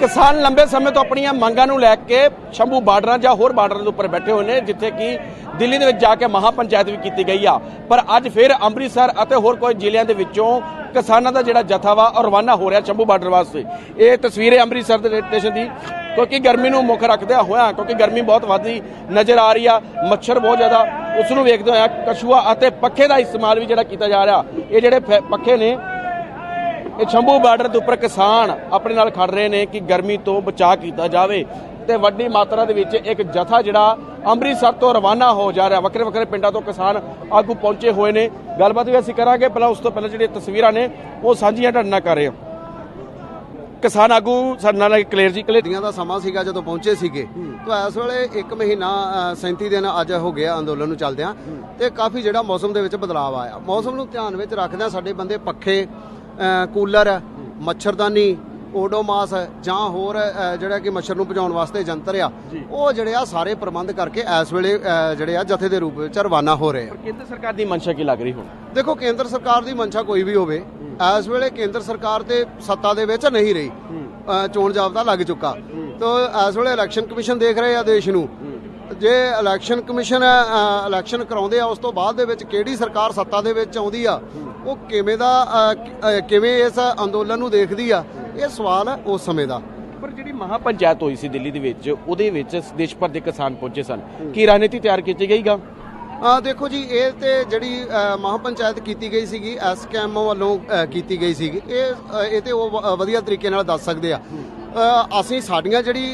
ਕਿਸਾਨ ਲੰਬੇ ਸਮੇਂ ਤੋਂ ਆਪਣੀਆਂ ਮੰਗਾਂ ਨੂੰ ਲੈ ਕੇ ਸ਼ੰਭੂ ਬਾਰਡਰਾਂ ਜਾਂ ਹੋਰ ਬਾਰਡਰਾਂ ਦੇ ਉੱਪਰ ਬੈਠੇ ਹੋਏ ਨੇ, ਜਿੱਥੇ ਕਿ ਦਿੱਲੀ ਦੇ ਵਿੱਚ ਜਾ ਕੇ ਮਹਾ ਪੰਚਾਇਤ ਵੀ ਕੀਤੀ ਗਈ ਆ। ਪਰ ਅੱਜ ਫਿਰ ਅੰਮ੍ਰਿਤਸਰ ਅਤੇ ਹੋਰ ਕੋਈ ਜ਼ਿਲ੍ਹਿਆਂ ਦੇ ਵਿੱਚੋਂ ਕਿਸਾਨਾਂ ਦਾ ਜਿਹੜਾ ਜਥਾ ਵਾ ਉਹ ਰਵਾਨਾ ਹੋ ਰਿਹਾ ਸ਼ੰਭੂ ਬਾਰਡਰ ਵਾਸਤੇ। ਇਹ ਤਸਵੀਰ ਹੈ ਅੰਮ੍ਰਿਤਸਰ ਦੇ ਸਟੇਸ਼ਨ ਦੀ, ਕਿਉਂਕਿ ਗਰਮੀ ਨੂੰ ਮੁੱਖ ਰੱਖਦਿਆਂ ਹੋਇਆ, ਕਿਉਂਕਿ ਗਰਮੀ ਬਹੁਤ ਵੱਧਦੀ ਨਜ਼ਰ ਆ ਰਹੀ ਆ, ਮੱਛਰ ਬਹੁਤ ਜ਼ਿਆਦਾ, ਉਸ ਨੂੰ ਵੇਖਦੇ ਹੋਇਆ ਕਛੂਆ ਅਤੇ ਪੱਖੇ ਦਾ ਇਸਤੇਮਾਲ ਵੀ ਜਿਹੜਾ ਕੀਤਾ ਜਾ ਰਿਹਾ, ਇਹ ਜਿਹੜੇ ਪੱਖੇ ਨੇ ਇਹ ਸ਼ੰਭੂ ਬਾਰਡਰ ਦੇ ਉੱਪਰ ਕਿਸਾਨ ਆਪਣੇ ਨਾਲ ਖੜ ਰਹੇ ਨੇ ਕਿ ਗਰਮੀ ਤੋਂ ਬਚਾਅ ਕੀਤਾ ਜਾਵੇ ਤੇ ਵੱਡੀ ਮਾਤਰਾ ਦੇ ਵਿੱਚ ਇੱਕ ਜਥਾ ਜਿਹੜਾ ਅੰਮ੍ਰਿਤਸਰ ਤੋਂ ਰਵਾਨਾ ਹੋ ਜਾ ਰਿਹਾ। ਵੱਖਰੇ ਵੱਖਰੇ ਪਿੰਡਾਂ ਤੋਂ ਕਿਸਾਨ ਆਗੂ ਪਹੁੰਚੇ ਹੋਏ ਨੇ। ਗੱਲਬਾਤ ਵੀ ਅਸੀਂ ਕਰਾਂਗੇ। ਪਹਿਲਾਂ ਉਸ ਤੋਂ ਪਹਿਲਾਂ ਜਿਹੜੀਆਂ ਤਸਵੀਰਾਂ ਨੇ ਉਹ ਸਾਂਝੀਆਂ ਤੁਹਾਡੇ ਨਾਲ ਕਰ ਰਹੇ ਹਾਂ। ਕਿਸਾਨ ਆਗੂ ਸਾਡੇ ਨਾਲ ਕਲੀਅਰ ਜੀ ਕਲੀਅਰ ਦਾ ਸਮਾਂ ਸੀਗਾ ਜਦੋਂ ਪਹੁੰਚੇ ਸੀਗੇ। ਤਾਂ ਇਸ ਵੇਲੇ 1 ਮਹੀਨਾ ਅ, 37 ਦਿਨ ਅੱਜ ਹੋ ਗਿਆ ਅੰਦੋਲਨ ਨੂੰ ਚੱਲਦਿਆਂ। ਤੇ ਕਾਫੀ ਜਿਹੜਾ ਮੌਸਮ ਦੇ ਵਿੱਚ ਬਦਲਾਅ ਆਇਆ। ਮੌਸਮ ਨੂੰ ਧਿਆਨ ਵਿੱਚ ਰੱਖਦਿਆਂ ਸਾਡੇ ਬੰਦੇ ਪੱਖੇ ਕੂਲਰ ਮੱਛਰਦਾਨੀ ਓਡੋਮਾਸ ਜਾਂ ਹੋਰ ਜਿਹੜਾ ਕਿ ਮੱਛਰ ਨੂੰ ਭਜਾਉਣ ਵਾਸਤੇ ਯੰਤਰ ਆ ਉਹ ਜਿਹੜੇ ਆ ਸਾਰੇ ਪ੍ਰਬੰਧ ਕਰਕੇ ਇਸ ਵੇਲੇ ਜਿਹੜੇ ਆ ਜਥੇ ਦੇ ਰੂਪ ਵਿੱਚ ਰਵਾਨਾ ਹੋ ਰਹੇ ਆ। ਕੇਂਦਰ ਸਰਕਾਰ ਦੀ ਮਨਸ਼ਾ ਕੀ ਲੱਗ ਰਹੀ ਹੁਣ? ਦੇਖੋ ਕੇਂਦਰ ਸਰਕਾਰ ਦੀ ਮਨਸ਼ਾ ਕੋਈ ਵੀ ਹੋਵੇ ਇਸ ਵੇਲੇ ਕੇਂਦਰ ਸਰਕਾਰ ਤੇ ਸੱਤਾ ਦੇ ਵਿੱਚ ਨਹੀਂ ਰਹੀ। ਚੋਣ ਜਾਬਤਾ ਲੱਗ ਚੁੱਕਾ। ਤਾਂ ਇਸ ਵੇਲੇ ਇਲੈਕਸ਼ਨ ਕਮਿਸ਼ਨ ਦੇਖ ਰਹੇ ਆ ਦੇਸ਼ ਨੂੰ। ਜੇ ਇਲੈਕਸ਼ਨ ਕਮਿਸ਼ਨ ਇਲੈਕਸ਼ਨ ਕਰਾਉਂਦੇ ਆ ਉਸ ਤੋਂ ਬਾਅਦ ਦੇ ਵਿੱਚ ਕਿਹੜੀ ਸਰਕਾਰ ਸੱਤਾ ਦੇ ਵਿੱਚ ਆਉਂਦੀ ਆ ਉਹ ਕਿਵੇਂ ਦਾ ਕਿਵੇਂ ਇਸ ਅੰਦੋਲਨ ਨੂੰ ਦੇਖਦੀ ਆ ਇਹ ਸਵਾਲ ਹੈ ਉਸ ਸਮੇਂ ਦਾ। ਪਰ ਜਿਹੜੀ ਮਹਾ ਪੰਚਾਇਤ ਹੋਈ ਸੀ ਦਿੱਲੀ ਦੇ ਵਿੱਚ ਉਹਦੇ ਵਿੱਚ ਦੇਸ਼ ਭਰ ਦੇ ਕਿਸਾਨ ਪਹੁੰਚੇ ਸਨ। ਕੀ ਰਣਨੀਤੀ ਤਿਆਰ ਕੀਤੀ ਗਈਗਾ ਆ ਦੇਖੋ ਜੀ ਇਹ ਤੇ ਜਿਹੜੀ ਮਹਾਪੰਚਾਇਤ ਕੀਤੀ ਗਈ ਸੀਗੀ ਐਸਕੇਐਮ ਵੱਲੋਂ ਕੀਤੀ ਗਈ ਸੀਗੀ ਇਹ ਇਹ ਤੇ ਉਹ ਵਧੀਆ ਤਰੀਕੇ ਨਾਲ ਦੱਸ ਸਕਦੇ ਆ। ਅਸੀਂ ਸਾਡੀਆਂ ਜਿਹੜੀ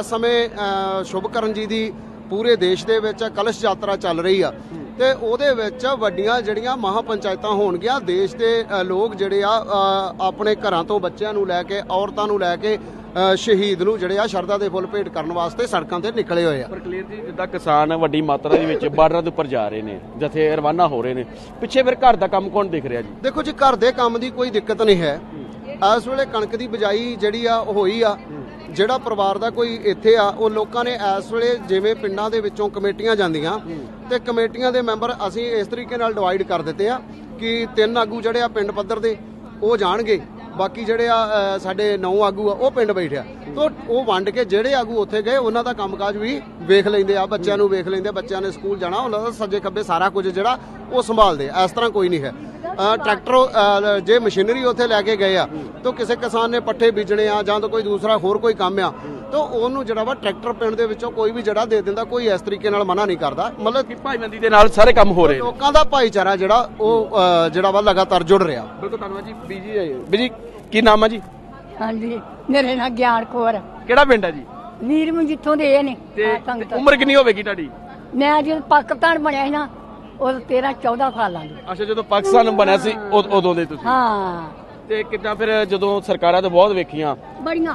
ਇਸ ਸਮੇਂ ਅ, ਸ਼ੁਭਕਰਨ ਜੀ ਦੀ ਪੂਰੇ ਦੇਸ਼ ਦੇ ਵਿੱਚ ਕਲਸ਼ ਯਾਤਰਾ ਚੱਲ ਰਹੀ ਆ। ਤੇ ਉਹਦੇ ਵਿੱਚ ਵੱਡੀਆਂ ਜਿਹੜੀਆਂ ਮਹਾਪੰਚਾਇਤਾਂ ਹੋਣਗੀਆਂ ਦੇਸ਼ ਦੇ ਲੋਕ ਜਿਹੜੇ ਆ ਆਪਣੇ ਘਰਾਂ ਤੋਂ ਬੱਚਿਆਂ ਨੂੰ ਲੈ ਕੇ ਔਰਤਾਂ ਨੂੰ ਲੈ ਕੇ ਸ਼ਹੀਦ ਨੂੰ ਜਿਹੜੇ ਆ ਸ਼ਰਧਾ ਦੇ ਫੁੱਲ ਭੇਟ ਕਰਨ ਵਾਸਤੇ ਸੜਕਾਂ ਤੇ ਨਿਕਲੇ ਹੋਏ ਆ। ਪਰ ਕਲੀਅਰ ਜੀ ਜਿੱਦਾਂ ਕਿਸਾਨ ਵੱਡੀ ਮਾਤਰਾ ਦੇ ਵਿੱਚ ਬਾਰਡਰਾਂ ਦੇ ਉੱਪਰ ਜਾ ਰਹੇ ਨੇ ਜਥੇ ਰਵਾਨਾ ਹੋ ਰਹੇ ਨੇ। ਪਿੱਛੇ ਫਿਰ ਘਰ ਦਾ ਕੰਮ ਕੌਣ ਦੇਖ ਰਿਹਾ ਜੀ? ਦੇਖੋ ਜੀ ਘਰ ਦੇ ਕੰਮ ਦੀ ਕੋਈ ਦਿੱਕਤ ਨਹੀਂ ਹੈ। ਇਸ ਵੇਲੇ ਕਣਕ ਦੀ ਬਿਜਾਈ ਜਿਹੜੀ ਆ, ਉਹ ਹੋਈ ਆ। ਜਿਹੜਾ ਪਰਿਵਾਰ ਦਾ ਕੋਈ ਇੱਥੇ ਆ, ਉਹ ਲੋਕਾਂ ਨੇ ਇਸ ਵੇਲੇ ਜਿਵੇਂ ਪਿੰਡਾਂ ਦੇ ਵਿੱਚੋਂ ਕਮੇਟੀਆਂ ਜਾਂਦੀਆਂ ਤੇ ਕਮੇਟੀਆਂ ਦੇ ਮੈਂਬਰ ਅਸੀਂ ਇਸ ਤਰੀਕੇ ਨਾਲ ਡਿਵਾਈਡ ਕਰ ਦਿੱਤੇ ਆ ਕਿ ਤਿੰਨ ਆਗੂ ਜਿਹੜੇ ਆ ਪਿੰਡ ਪੱਧਰ ਦੇ, ਉਹ ਜਾਣਗੇ। ਬਾਕੀ ਜਿਹੜੇ ਆ ਸਾਡੇ ਨੌ ਆਗੂ ਆ, ਉਹ ਪਿੰਡ ਬੈਠਿਆ ਤੋਂ ਉਹ ਵੰਡ ਕੇ ਜਿਹੜੇ ਆਗੂ ਉੱਥੇ ਗਏ, ਉਹਨਾਂ ਦਾ ਕੰਮਕਾਜ ਵੀ ਵੇਖ ਲੈਂਦੇ ਆ, ਬੱਚਿਆਂ ਨੂੰ ਵੇਖ ਲੈਂਦੇ ਆ, ਬੱਚਿਆਂ ਨੇ ਸਕੂਲ ਜਾਣਾ, ਉਹਨਾਂ ਦਾ ਸੱਜੇ ਖੱਬੇ ਸਾਰਾ ਕੁਝ ਜਿਹੜਾ ਉਹ ਸੰਭਾਲਦੇ ਆ। ਇਸ ਤਰ੍ਹਾਂ ਕੋਈ ਨਹੀਂ ਹੈ। ਟਰੈਕਟਰ ਜੇ ਮਸ਼ੀਨਰੀ ਉੱਥੇ ਲੈ ਕੇ ਗਏ ਆ ਤਾਂ ਕਿਸੇ ਕਿਸਾਨ ਨੇ ਪੱਠੇ ਬੀਜਣੇ ਆ ਜਾਂ ਤਾਂ ਕੋਈ ਦੂਸਰਾ ਹੋਰ ਕੋਈ ਕੰਮ ਆ ਤਾਂ ਉਹਨੂੰ ਜਿਹੜਾ ਵਾ ਟਰੈਕਟਰ ਪਿੰਡ ਦੇ ਵਿੱਚੋਂ ਕੋਈ ਵੀ ਜਿਹੜਾ ਦੇ ਦਿੰਦਾ ਕੋਈ ਇਸ ਤਰੀਕੇ ਨਾਲ ਮਨਾ ਨਹੀਂ ਕਰਦਾ। ਮਤਲਬ ਕਿ ਭਾਈਬੰਦੀ ਦੇ ਨਾਲ ਸਾਰੇ ਕੰਮ ਹੋ ਰਹੇ ਨੇ। ਲੋਕਾਂ ਦਾ ਭਾਈਚਾਰਾ ਜਿਹੜਾ ਉਹ ਜਿਹੜਾ ਵਾ ਲਗਾਤਾਰ ਜੁੜ ਰਿਹਾ। ਬਿਲਕੁਲ ਧੰਨਵਾਦ ਜੀ। ਬੀਜੀ ਬੀਜੀ ਕੀ ਨਾਮ ਹੈ ਜੀ? ਹਾਂਜੀ ਮੇਰੇ ਨਾਲ ਗਿਆਨ ਕੌਰ ਕਿਹੜਾ ਪਿੰਡ ਹੈ ਜੀ? ਵੀਰ ਮੈਂ ਜਿੱਥੋਂ ਦੇ ਇਹ ਨੇ ਤੇ। ਉਮਰ ਕਿੰਨੀ ਹੋਵੇਗੀ ਤੁਹਾਡੀ? ਮੈਂ ਜਦੋਂ ਪਾਕਿਸਤਾਨ ਬਣਿਆ ਸੀ ਨਾ ਉਹ 13 14 ਸਾਲਾਂ ਦੀ। ਅੱਛਾ ਜਦੋਂ ਪਾਕਿਸਤਾਨ ਬਣਿਆ ਸੀ ਉਦ- ਉਦੋਂ ਦੇ ਤੁਸੀਂ? ਹਾਂ। ਤੇ ਕਿੱਦਾਂ ਫਿਰ ਜਦੋਂ ਸਰਕਾਰਾਂ ਤਾਂ ਬਹੁਤ ਵੇਖੀਆਂ? ਬੜੀਆਂ।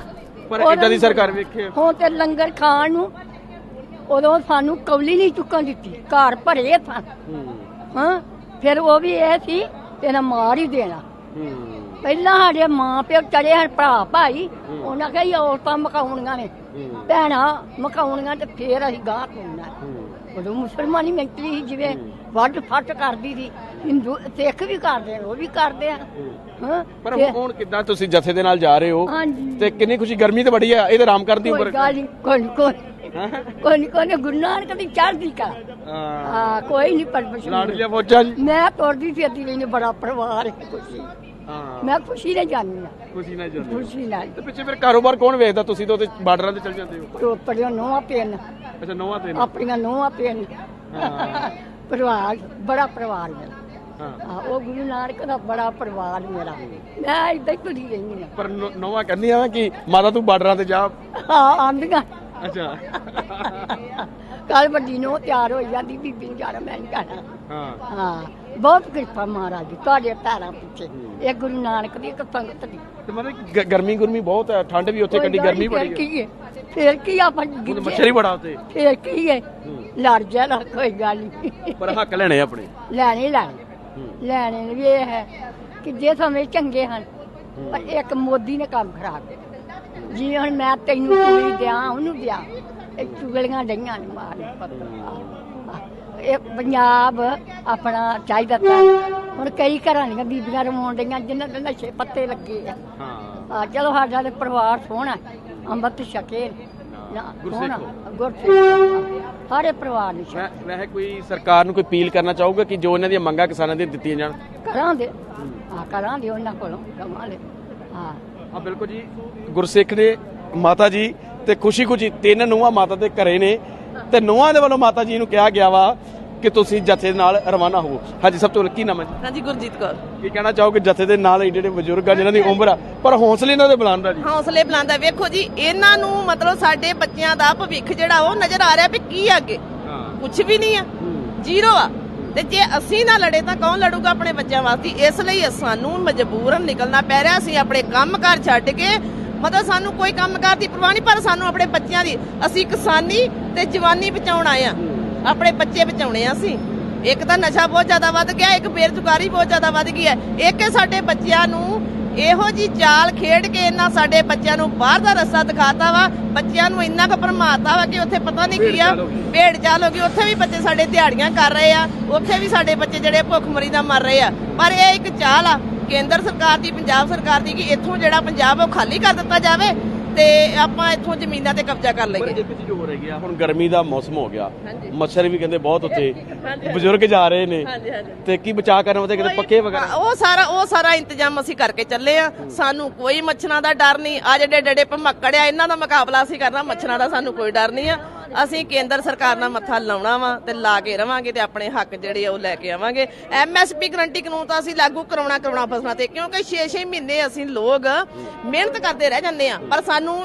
ਪਰ ਉਦੋਂ ਏਦਾਂ ਦੀ ਸਰਕਾਰ ਵੇਖੀ। ਹੁਣ ਤੇ ਲੰਗਰ ਖਾਣ ਨੂੰ ਉਦੋਂ ਸਾਨੂੰ ਕੌਲੀ ਨਹੀਂ ਚੁੱਕਣ ਦਿੱਤੀ। ਘਰ ਭਰੇ ਸਨ ਹਾਂ। ਫਿਰ ਉਹ ਵੀ ਇਹ ਸੀ ਤੇਰਾ ਮਾਰ ਹੀ ਦੇਣਾ। ਪਹਿਲਾਂ ਸਾਡੇ ਮਾਂ ਪਿਓ ਚੜੇ ਹਨ ਭਰਾ ਭਾਈ। ਉਹਨਾਂ ਕਹੀ ਔਰਤਾਂ ਮਕਾਉਣੀਆਂ ਨੇ। ਭੈਣਾਂ ਮਕਾਉਣੀਆਂ ਤੇ ਫੇਰ ਅਸੀਂ ਗਾਹ ਪਾਉਣਾ। ਉਦੋਂ ਮੁਸਲਮਾਨੀ ਮੈਂਟਲੀ ਸੀ ਜਿਵੇਂ ਵੱਡ ਫੱਟ ਕਰਦੀ ਸੀ। ਹਿੰਦੂ ਸਿੱਖ ਵੀ ਕਰਦੇ ਆ ਉਹ ਵੀ ਕਰਦੇ ਆ। ਹਾਂ। ਪਰ ਤੇ- ਹੁਣ ਕਿੱਦਾਂ ਤੁਸੀਂ ਜਥੇ ਦੇ ਨਾਲ ਜਾ ਰਹੇ ਹੋ? ਹਾਂਜੀ। ਤੇ ਕਿੰਨੀ ਖੁਸ਼ੀ ਗਰਮੀ ਤੇ ਬੜੀ ਆ ਇਹ ਤਾਂ ਆਰਾਮ ਕੋਈ ਉਮਰ ਗੱਲ ਨਹੀਂ ਕੋਈ ਕੋਈ। ਕੋਈ ਨੀ, ਕੋਈ ਨੀ, ਗੁਰੂ ਨਾਨਕ ਦੀ ਚੜ੍ਹਦੀ ਕਾ ਹਾਂ। ਹਾਂ ਕੋਈ ਨਹੀਂ ਪਰਮੇਸ਼ਰ ਲਾਡਲੀਆਂ ਫੌਜਾਂ ਜੀ। ਮੈਂ ਤੁਰਦੀ ਫਿਰਦੀ ਰਹੀ ਨੇ ਬੜਾ ਪਰਿਵਾਰ ਹੈ ਖੁਸ਼ੀ। ਹਾਂ। ਮੈਂ ਖੁਸ਼ੀ ਨਾਲ ਜਾਂਦੀ ਆ ਖੁਸ਼ੀ ਨਾਲ ਜਾਂਦੇ ਹੋ। ਖੁਸ਼ੀ ਨਾਲ। ਤੇ ਪਿੱਛੇ ਫਿਰ ਕਾਰੋਬਾਰ ਕੌਣ ਵੇਖਦਾ? ਤੁਸੀਂ ਤਾਂ ਉੱਥੇ ਬਾਰਡਰਾਂ ਤੇ ਚਲ ਜਾਂਦੇ ਹੋ। ਰੋਪੜਿਓ ਨੋਆ ਪੈਨ। ਅੱਛਾ ਨੌਵਾਂ ਤੇ ਆਪਣੀਆਂ ਨੋਆ ਪੈਨ। ਪਰਿਵਾਰ ਬੜਾ ਪਰਿਵਾਰ ਮੇਰਾ। ਹਾਂ। ਹਾਂ, ਉਹ ਗੁਰੂ ਨਾਨਕ ਦਾ ਬੜਾ ਪਰਿਵਾਰ ਮੇਰਾ। ਮੈਂ ਇਦਾਂ ਹੀ ਤੁਰੀ ਰਹਿੰਦੀ ਆ ਪਰ ਨੌਵਾਂ ਕਹਿੰਦੀਆਂ ਵਾ ਕਿ ਮਾਤਾ ਤੂੰ ਬਾਰਡਰਾਂ ਤੇ ਜਾ। ਹਾਂ ਆਂਦੀਆਂ। ਅੱਛਾ। ਕੱਲ ਵੱਡੀ ਨੂੰ ਤਿਆਰ ਹੋ ਜਾਂਦੀ ਬੀਬੀ ਨੂੰ ਜਾਣਾ ਮੈਂ ਨਹੀਂ ਜਾਣਾ। ਹਾਂ। ਹਾਂ ਬਹੁਤ ਕਿਰਪਾ ਮਹਾਰਾਜ ਦੀ ਤੁਹਾਡੇ ਪੈਰਾਂ ਪਿੱਛੇ। ਇਹ ਗੁਰੂ ਨਾਨਕ ਦੀ ਇੱਕ ਸੰਗਤ ਦੀ। ਤੇ ਮਤਲਬ ਗ- ਗਰਮੀ ਗੁਰਮੀ ਬਹੁਤ ਹੈ ਠੰਡ ਵੀ ਉੱਥੇ ਗੱਲ ਗਰਮੀ ਨੀ, ਫਿਰ ਬੜੀ ਹੈ। ਕੀ ਹੈ? ਫਿਰ ਕੀ ਆਪਾਂ ਗਿੱਜੇ? ਮੱਛਰ ਹੀ ਬੜਾ ਉੱਥੇ। ਫਿਰ ਕੀ ਹੈ। ਲੜ ਜਾ ਨਾ ਕੋਈ ਗੱਲ ਨਹੀਂ ਪਰ ਹੱਕ ਲੈਣੇ ਆਪਣੇ। ਲੈਣੇ ਲੈਣੇ। ਲੈਣੇ ਵੀ ਇਹ ਹੈ ਕਿ ਜੇ ਸਮੇਂ ਚੰਗੇ ਹਨ ਪਰ ਇੱਕ ਮੋਦੀ ਨੇ ਕੰਮ ਖਰਾਬ ਕੀਤਾ। ਜੀ ਹੁਣ ਮੈਂ ਤੈਨੂੰ ਚੁਗਲੀ ਦਿਆਂ ਉਹਨੂੰ ਦਿਆਂ ਇਹ ਚੁਗਲੀਆਂ ਡਈਆਂ ਨੇ ਪੱਕਾ ਇਹ ਪੰਜਾਬ ਆਪਣਾ ਚਾਹੀਦਾ ਤਾਂ ਹੁਣ ਕਈ ਘਰਾਂ ਦੀਆਂ ਬੀਬੀਆਂ ਰਵਾਉਣ ਡਈਆਂ ਜਿਨ੍ਹਾਂ ਦੇ ਨਸ਼ੇ ਪੱਤੇ ਲੱਗੇ ਆ। ਹਾਂ। ਚਲੋ ਸਾਡਾ ਤੇ ਪਰਿਵਾਰ ਸੋਹਣਾ। ਅੰਮ੍ਰਿਤ ਛਕੇ। ਨਾ ਗੁਰਸਿੱਖ ਸੋਹਣਾ ਹੋ। ਗੁਰਸਿੱਖ ਸਾਰੇ ਪਰਿਵਾਰ ਨੂੰ ਛਕੇ। ਮੈਂ ਵੈਸੇ ਕੋਈ ਸਰਕਾਰ ਨੂੰ ਕੋਈ ਅਪੀਲ ਕਰਨਾ ਚਾਹੂਗਾ ਕਿ ਜੋ ਇਹਨਾਂ ਦੀਆਂ ਮੰਗਾਂ ਕਿਸਾਨਾਂ ਦੀਆਂ ਦਿੱਤੀਆਂ ਜਾਣ? ਕਰਾਂਗੇ ਆ ਕਰਾਂਗੇ ਉਹਨਾਂ ਕੋਲੋਂ ਕਮਾਂਗੇ ਹਾਂ। ਆ ਬਿਲਕੁਲ ਜੀ। ਗੁਰਸਿੱਖ ਨੇ ਮਾਤਾ ਜੀ ਤੇ ਖੁਸ਼ੀ ਖੁਸ਼ੀ ਤਿੰਨ ਨੂੰਹਾਂ ਮਾਤਾ ਦੇ ਘਰੇ ਨੇ ਤੇ ਨੂੰਹਾਂ ਦੇ ਵੱਲੋਂ ਮਾਤਾ ਜੀ ਨੂੰ ਕਿਹਾ ਗਿਆ ਵਾ ਕਿ ਤੁਸੀਂ ਜਥੇ ਦੇ ਨਾਲ ਰਵਾਨਾ ਹੋਵੋ। ਹਾਂਜੀ ਸਭ ਤੋਂ ਪਹਿਲਾਂ ਕੀ ਨਾਮ ਹੈ ਜੀ? ਹਾਂਜੀ ਗੁਰਜੀਤ ਕੌਰ। ਕੀ ਕਹਿਣਾ ਚਾਹੋਗੇ ਜਥੇ ਦੇ ਨਾਲ ਏਡੇ ਏਡੇ ਬਜ਼ੁਰਗ ਆ ਜਿਨ੍ਹਾਂ ਦੀ ਉਮਰ ਆ? ਪਰ ਹੌਸਲੇ ਇਹਨਾਂ ਦੇ ਬੁਲੰਦ ਆ ਜੀ। ਹੌਸਲੇ ਬੁਲੰਦਾ ਵੇਖੋ ਜੀ ਇਹਨਾਂ ਨੂੰ ਮਤਲਬ ਸਾਡੇ ਬੱਚਿਆਂ ਦਾ ਭਵਿੱਖ ਜਿਹੜਾ ਉਹ ਨਜ਼ਰ ਆ ਰਿਹਾ ਵੀ ਕੀ ਆ ਅੱਗੇ। ਹਾਂ। ਕੁਝ ਵੀ ਨਹੀਂ ਆ। ਜ਼ੀਰੋ ਆ। ਤੇ ਜੇ ਅਸੀਂ ਨਾ ਲੜੇ ਤਾਂ ਕੌਣ ਲੜੂਗਾ ਆਪਣੇ ਬੱਚਿਆਂ ਵਾਸਤੇ? ਇਸ ਲਈ ਸਾਨੂੰ ਮਜਬੂਰਨ ਨਿਕਲਣਾ ਪੈ ਰਿਹਾ। ਅਸੀਂ ਆਪਣੇ ਕੰਮਕਾਰ ਛੱਡ ਕੇ ਮਤਲਬ ਸਾਨੂੰ ਕੋਈ ਕੰਮਕਾਰ ਦੀ ਪਰਵਾਹ ਨਹੀਂ ਪਰ ਸਾਨੂੰ ਆਪਣੇ ਬੱਚਿਆਂ ਦੀ ਅਸੀਂ ਕਿਸਾਨੀ ਤੇ ਜਵਾਨੀ ਬਚਾਉਣ ਆਏ ਆ। ਆਪਣੇ ਬੱਚੇ ਬਚਾਉਣੇ ਆ ਅਸੀਂ। ਇੱਕ ਤਾਂ ਨਸ਼ਾ ਬਹੁਤ ਜ਼ਿਆਦਾ ਵੱਧ ਗਿਆ ਇੱਕ ਬੇਰੁਜ਼ਗਾਰੀ ਬਹੁਤ ਜ਼ਿਆਦਾ ਵੱਧ ਗਈ ਹੈ। ਇੱਕ ਸਾਡੇ ਬੱਚਿਆਂ ਨੂੰ ਇਹੋ ਜੀ ਚਾਲ ਖੇਡ ਕੇ ਇਹਨਾਂ ਸਾਡੇ ਬੱਚਿਆਂ ਨੂੰ ਬਾਹਰ ਦਾ ਰਸਤਾ ਦਿਖਾਤਾ ਵਾ। ਬੱਚਿਆਂ ਨੂੰ ਇੰਨਾ ਕੁ ਭਰਮਾਤਾ ਵਾ ਕਿ ਉੱਥੇ ਪਤਾ ਨਹੀਂ ਕੀ ਆ ਭੇਡ ਚਾਲ ਹੋ ਗਈ। ਉੱਥੇ ਵੀ ਬੱਚੇ ਸਾਡੇ ਦਿਹਾੜੀਆਂ ਕਰ ਰਹੇ ਆ ਉੱਥੇ ਵੀ ਸਾਡੇ ਬੱਚੇ ਜਿਹੜੇ ਭੁੱਖਮਰੀ ਦਾ ਮਰ ਰਹੇ ਆ। ਪਰ ਇਹ ਇੱਕ ਚਾਲ ਆ ਕੇਂਦਰ ਸਰਕਾਰ ਦੀ ਪੰਜਾਬ ਸਰਕਾਰ ਦੀ ਕਿ ਇੱਥੋਂ ਜਿਹੜਾ ਪੰਜਾਬ ਉਹ ਖਾਲੀ ਕਰ ਦਿੱਤਾ ਜਾਵੇ। ਤੇ ਆਪਾਂ ਇੱਥੋਂ ਜ਼ਮੀਨਾਂ ਤੇ ਕਬਜ਼ਾ ਕਰ ਪਰ ਲਈਏ ਇੱਕ ਚੀਜ਼ ਹੋ ਰਹੀ ਆ ਹੁਣ ਗਰਮੀ ਦਾ ਮੌਸਮ ਹੋ ਗਿਆ। ਹਾਂਜੀ। ਮੱਛਰ ਵੀ ਕਹਿੰਦੇ ਬਹੁਤ ਉੱਥੇ ਹਾਂਜੀ। ਬਜ਼ੁਰਗ ਜਾ ਰਹੇ ਨੇ। ਹਾਂਜੀ ਹਾਂਜੀ। ਤੇ ਕੀ ਬਚਾਅ ਕਰਨ ਵਾਸਤੇ ਕਿਤੇ ਪੱਕੇ ਵਗੈਰਾ? ਉਹ ਸਾਰਾ ਉਹ ਸਾਰਾ ਇੰਤਜ਼ਾਮ ਅਸੀਂ ਕਰਕੇ ਚੱਲੇ ਆ। ਸਾਨੂੰ ਕੋਈ ਮੱਛਰਾਂ ਦਾ ਡਰ ਨਹੀਂ। ਆ ਜਿਹੜੇ ਡੜੇ ਭਮੱਕੜ ਆ ਇਹਨਾਂ ਦਾ ਮੁਕਾਬਲਾ ਅਸੀਂ ਕਰਨਾ। ਮੱਛਰਾਂ ਦਾ ਸਾਨੂੰ ਕੋਈ ਡਰ ਨਹੀਂ ਆ। ਅਸੀਂ ਕੇਂਦਰ ਸਰਕਾਰ ਨਾਲ ਮੱਥਾ ਲਾਉਣਾ ਵਾ ਤੇ ਲਾ ਕੇ ਰਵਾਂਗੇ ਤੇ ਆਪਣੇ ਹੱਕ ਜਿਹੜੇ ਆ ਉਹ ਲੈ ਕੇ ਆਵਾਂਗੇ। ਐਮਐਸਪੀ ਗਰੰਟੀ ਕਾਨੂੰਨ ਤਾਂ ਅਸੀਂ ਲਾਗੂ ਕਰਾਉਣਾ ਕਰਾਉਣਾ ਫਸਲਾਂ ਤੇ ਕਿਉਂਕਿ 6-6 ਮਹੀਨੇ ਅਸੀਂ ਲੋਕ ਮਿਹਨਤ ਕਰਦੇ ਰਹਿ ਜਾਂਦੇ ਆ ਪਰ ਸਾਨੂੰ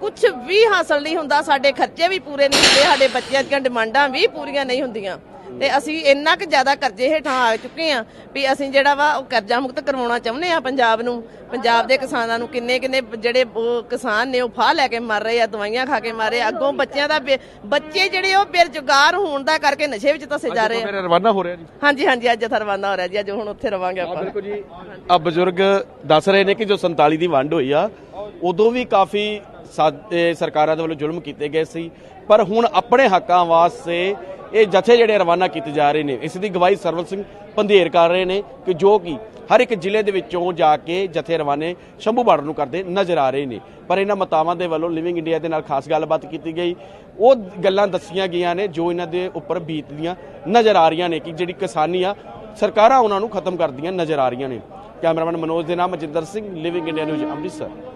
ਕੁਝ ਵੀ ਹਾਸਲ ਨਹੀਂ ਹੁੰਦਾ, ਸਾਡੇ ਖਰਚੇ ਵੀ ਪੂਰੇ ਨਹੀਂ ਹੁੰਦੇ, ਸਾਡੇ ਬੱਚਿਆਂ ਦੀਆਂ ਡਿਮਾਂਡਾਂ ਵੀ ਪੂਰੀਆਂ ਨਹੀਂ ਹੁੰਦੀਆਂ। ਤੇ ਅਸੀਂ ਇੰਨਾ ਕੁ ਜ਼ਿਆਦਾ ਕਰਜ਼ੇ ਹੇਠਾਂ ਆ ਚੁੱਕੇ ਆ ਵੀ ਅਸੀਂ ਜਿਹੜਾ ਵਾ ਉਹ ਕਰਜ਼ਾ ਮੁਕਤ ਕਰਵਾਉਣਾ ਚਾਹੁੰਦੇ ਆ ਪੰਜਾਬ ਨੂੰ ਪੰਜਾਬ ਦੇ ਕਿਸਾਨਾਂ ਨੂੰ ਕਿੰਨੇ ਕਿੰਨੇ ਜਿਹੜੇ ਉਹ ਕਿਸਾਨ ਨੇ ਉਹ ਫਾਹ ਲੈ ਕੇ ਮਰ ਰਹੇ ਆ ਦਵਾਈਆਂ ਖਾ ਕੇ ਮਰ ਅੱਗੋਂ ਬੱਚਿਆਂ ਦਾ ਬੇ- ਬੱਚੇ ਜਿਹੜੇ ਉਹ ਬੇਰੁਜ਼ਗਾਰ ਹੋਣ ਦਾ ਕਰਕੇ ਨਸ਼ੇ ਵਿੱਚ ਧਸੇ ਜਾ ਰਹੇ ਆ। ਮੇਰਾ ਰਵਾਨਾ ਹੋ ਰਿਹਾ ਜੀ। ਹਾਂਜੀ ਹਾਂਜੀ ਅੱਜ ਰਵਾਨਾ ਹੋ ਰਿਹਾ ਜੀ ਅੱਜ ਹੁਣ ਉੱਥੇ ਰਵਾਂਗੇ ਆਪਾਂ। ਬਿਲਕੁਲ ਜੀ। ਆ ਬਜ਼ੁਰਗ ਦੱਸ ਰਹੇ ਨੇ ਕਿ ਜੋ 47 ਦੀ ਵੰਡ ਹੋਈ ਆ ਉਦੋਂ ਵੀ ਕਾਫੀ ਸਾ- ਇਹ ਸਰਕਾਰਾਂ ਦੇ ਵੱਲੋਂ ਜ਼ੁਲਮ ਕੀਤੇ ਗਏ ਸੀ ਪਰ ਹੁਣ ਆਪਣੇ ਹੱਕਾਂ ਵਾਸਤੇ ਇਹ ਜਥੇ ਜਿਹੜੇ ਰਵਾਨਾ ਕੀਤੇ ਜਾ ਰਹੇ ਨੇ, ਇਸ ਦੀ ਗਵਾਹੀ ਸਰਵਲ ਸਿੰਘ ਪੰਧੇਰ ਕਰ ਰਹੇ ਨੇ ਕਿ ਜੋ ਕਿ ਹਰ ਇੱਕ ਜ਼ਿਲ੍ਹੇ ਦੇ ਵਿੱਚੋਂ ਜਾ ਕੇ ਜਥੇ ਰਵਾਨੇ ਸ਼ੰਭੂ ਬਾਰਡਰ ਨੂੰ ਕਰਦੇ ਨਜ਼ਰ ਆ ਰਹੇ ਨੇ। ਪਰ ਇਹਨਾਂ ਮਤਾਵਾਂ ਦੇ ਵੱਲੋਂ ਲਿਵਿੰਗ ਇੰਡੀਆ ਦੇ ਨਾਲ ਖਾਸ ਗੱਲਬਾਤ ਕੀਤੀ ਗਈ। ਉਹ ਗੱਲਾਂ ਦੱਸੀਆਂ ਗਈਆਂ ਨੇ ਜੋ ਇਹਨਾਂ ਦੇ ਉੱਪਰ ਬੀਤਦੀਆਂ ਨਜ਼ਰ ਆ ਰਹੀਆਂ ਨੇ ਕਿ ਜਿਹੜੀ ਕਿਸਾਨੀ ਆ, ਸਰਕਾਰਾਂ ਉਹਨਾਂ ਨੂੰ ਖਤਮ ਕਰਦੀਆਂ ਨਜ਼ਰ ਆ ਰਹੀਆਂ ਨੇ। ਕੈਮਰਾਮੈਨ ਮਨੋਜ ਦੇ ਨਾਮ Majinder Singh Living India News Amritsar.